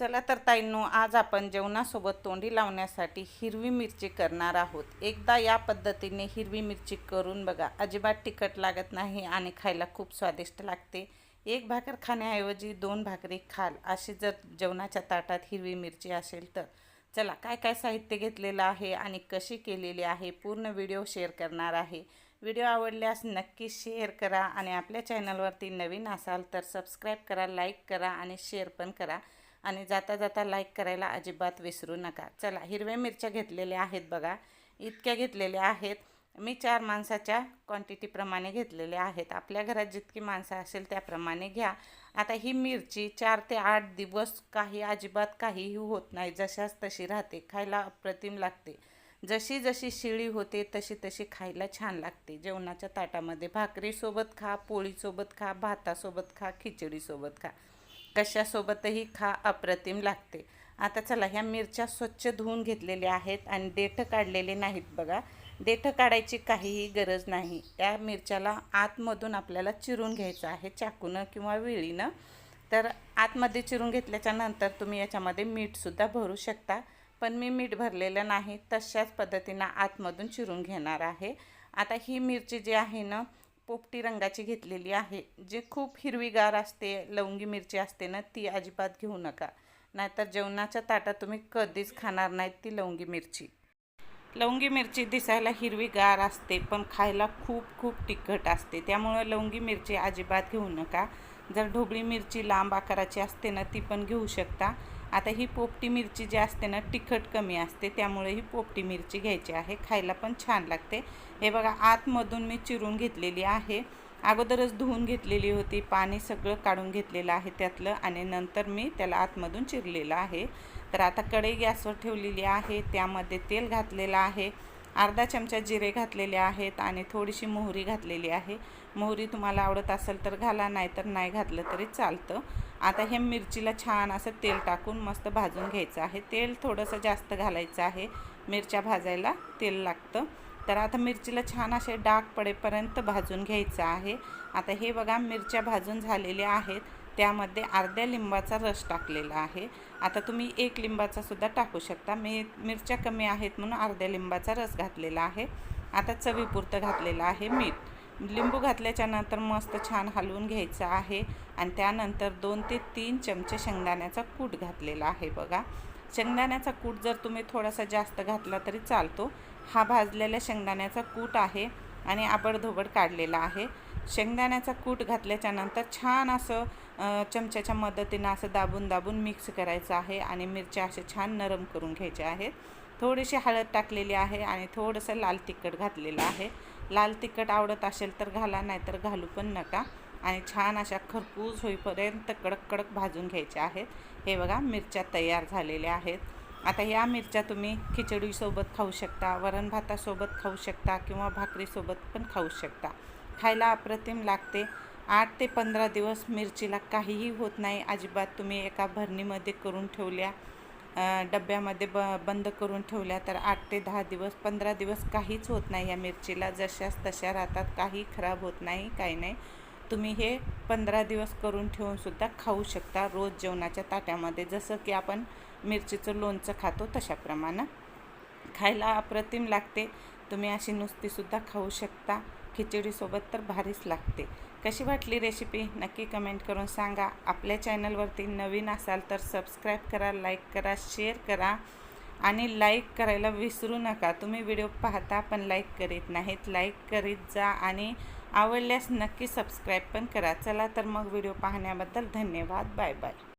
चला तर ताईंनो आज आपण जेवणासोबत तोंडी लावण्यासाठी हिरवी मिरची करणार आहोत. एकदा या पद्धतीने हिरवी मिरची करून बघा अजिबात तिखट लागत नाही आणि खायला खूप स्वादिष्ट लागते. एक भाकर खाण्याऐवजी दोन भाकरी खाल अशी जर जेवणाच्या ताटात हिरवी मिरची असेल तर. चला काय काय साहित्य घेतलेलं आहे आणि कशी केलेली आहे पूर्ण व्हिडिओ शेअर करणार आहे. व्हिडिओ आवडल्यास नक्की शेअर करा आणि आपल्या चॅनलवरती नवीन असाल तर सबस्क्राईब करा लाईक करा आणि शेअर पण करा. आणि जाता जाता लाईक करायला अजिबात विसरू नका. चला हिरव्या मिरच्या घेतलेल्या आहेत बघा. इतक्या घेतलेल्या आहेत. मी चार माणसाच्या क्वांटिटीप्रमाणे घेतलेल्या आहेत. आपल्या घरात जितकी माणसं असेल त्याप्रमाणे घ्या. आता ही मिरची चार ते आठ दिवस काही अजिबात काहीही होत नाही. जशाच तशी राहते. खायला अप्रतिम लागते. जशी जशी शिळी होते तशी तशी खायला छान लागते. जेवणाच्या ताटामध्ये भाकरीसोबत खा पोळीसोबत खा भातासोबत खा खिचडीसोबत खा. कशासोबतही खा अप्रतिम लागते. आता चला ह्या मिरच्या स्वच्छ धुवून घेतलेल्या आहेत आणि देठं काढलेले नाहीत बघा. देठं काढायची काहीही गरज नाही. त्या मिरच्याला आतमधून आपल्याला चिरून घ्यायचं आहे चाकूनं किंवा विळीनं. तर आतमध्ये चिरून घेतल्याच्या नंतर तुम्ही याच्यामध्ये मीठसुद्धा भरू शकता. पण मी मीठ भरलेलं नाही तशाच पद्धतीनं आतमधून चिरून घेणार आहे. आता ही मिरची जी आहे ना पोपटी रंगाची घेतलेली आहे. जे खूप हिरवीगार असते लवंगी मिरची असते ना ती अजिबात घेऊ नका. नाहीतर जेवणाच्या ताटात तुम्ही कधीच खाणार नाहीत ती लवंगी मिरची. लवंगी मिरची दिसायला हिरवीगार असते पण खायला खूप खूप तिखट असते. त्यामुळं लवंगी मिरची अजिबात घेऊ नका. जर ढोबळी मिरची लांब आकाराची असते ना ती पण घेऊ शकता. आता ही पोपटी मिरची जी असते ना तिखट कमी असते त्यामुळे ही पोपटी मिरची घ्यायची आहे. खायला पण छान लागते. हे बघा आतमधून मी चिरून घेतलेली आहे. अगोदरच धुवून घेतलेली होती पाणी सगळं काढून घेतलेलं आहे त्यातलं आणि नंतर मी त्याला आतमधून चिरलेलं आहे. तर आता कढई गॅसवर ठेवलेली आहे त्यामध्ये तेल घातलेलं आहे अर्धा चमचा जिरे घातलेले आहेत आणि थोडीशी मोहरी घातलेली आहे. मोहरी तुम्हाला आवडत असेल तर घाला नाही तर नाही घातलं तरी चालतं. आता हे मिरचीला छान असं तेल टाकून मस्त भाजून घ्यायचं आहे. तेल थोडंसं जास्त घालायचं आहे. मिरच्या भाजायला तेल लागतं. तर आता मिरचीला छान असे डाग पडेपर्यंत भाजून घ्यायचं आहे. आता हे बघा मिरच्या भाजून झालेल्या आहेत. त्यामध्ये अर्ध्या लिंबाचा रस टाकलेला आहे. आता तुम्ही एक लिंबाचा सुद्धा टाकू शकता. मी मिरच्या कमी आहेत म्हणून अर्ध्या लिंबाचा रस घातलेला आहे. आता चवीपुरतं घातलेलं आहे मीठ. लिंबू घातल्याच्या नंतर मस्त छान हलवून घ्यायचं आहे. आणि त्यानंतर दोन ते तीन चमचे शेंगदाण्याचा कूट घातलेला आहे बघा. शेंगदाण्याचा कूट जर तुम्ही थोडासा जास्त घातला तरी चालतो. हा भाजलेला शेंगदाण्याचा कूट आहे आणि आबडधोबड काढलेला आहे. शेंगदाण्याचा कूट घातल्याच्यानंतर छान असं चमच्याच्या मदतीनं असं दाबून दाबून मिक्स करायचं आहे आणि मिरच्या असे छान नरम करून घ्यायच्या आहेत. थोडीशी हळद टाकलेली आहे आणि थोडंसं लाल तिखट घातलेलं आहे. लाल तिखट आवडत असेल तर घाला नाहीतर घालू पण नका. आणि छान अशा खरपूस होईपर्यंत कडक कडक भाजून घ्यायच्या आहेत. हे बघा मिरच्या तयार झालेल्या आहेत. आता या मिरच्या तुम्ही खिचडीसोबत खाऊ शकता वरण भातासोबत खाऊ शकता किंवा भाकरीसोबत पण खाऊ शकता. खायला अप्रतिम लागते. आठ ते पंधरा दिवस मिरचीला काहीही होत नाही. अजिबात तुम्ही एका भरणीमध्ये करून ठेवल्या डब्यामध्ये ब बंद करून ठेवल्या तर आठ ते दहा दिवस पंधरा दिवस काहीच होत नाही या मिरचीला. जशाच तशा राहतात काही खराब होत नाही काही नाही. तुम्ही हे पंधरा दिवस करून ठेवूनसुद्धा खाऊ शकता रोज जेवणाच्या ताट्यामध्ये जसं की आपण मिरचीचं लोणचं खातो तशाप्रमाणे खायला अप्रतिम लागते. तुम्ही अशी नुसतीसुद्धा खाऊ शकता. खिचडीसोबत तर भारीच लागते. कशी वाटली रेसिपी नक्की कमेंट करून सांगा. आपल्या चॅनलवरती नवीन असाल तर सबस्क्राईब करा लाईक करा शेअर करा आणि लाईक करायला विसरू नका. तुम्ही व्हिडिओ पाहता पण लाईक करीत नाहीत. लाईक करीत जा आणि आवडल्यास नक्की सबस्क्राईब पण करा. चला तर मग व्हिडिओ पाहण्याबद्दल धन्यवाद. Bye bye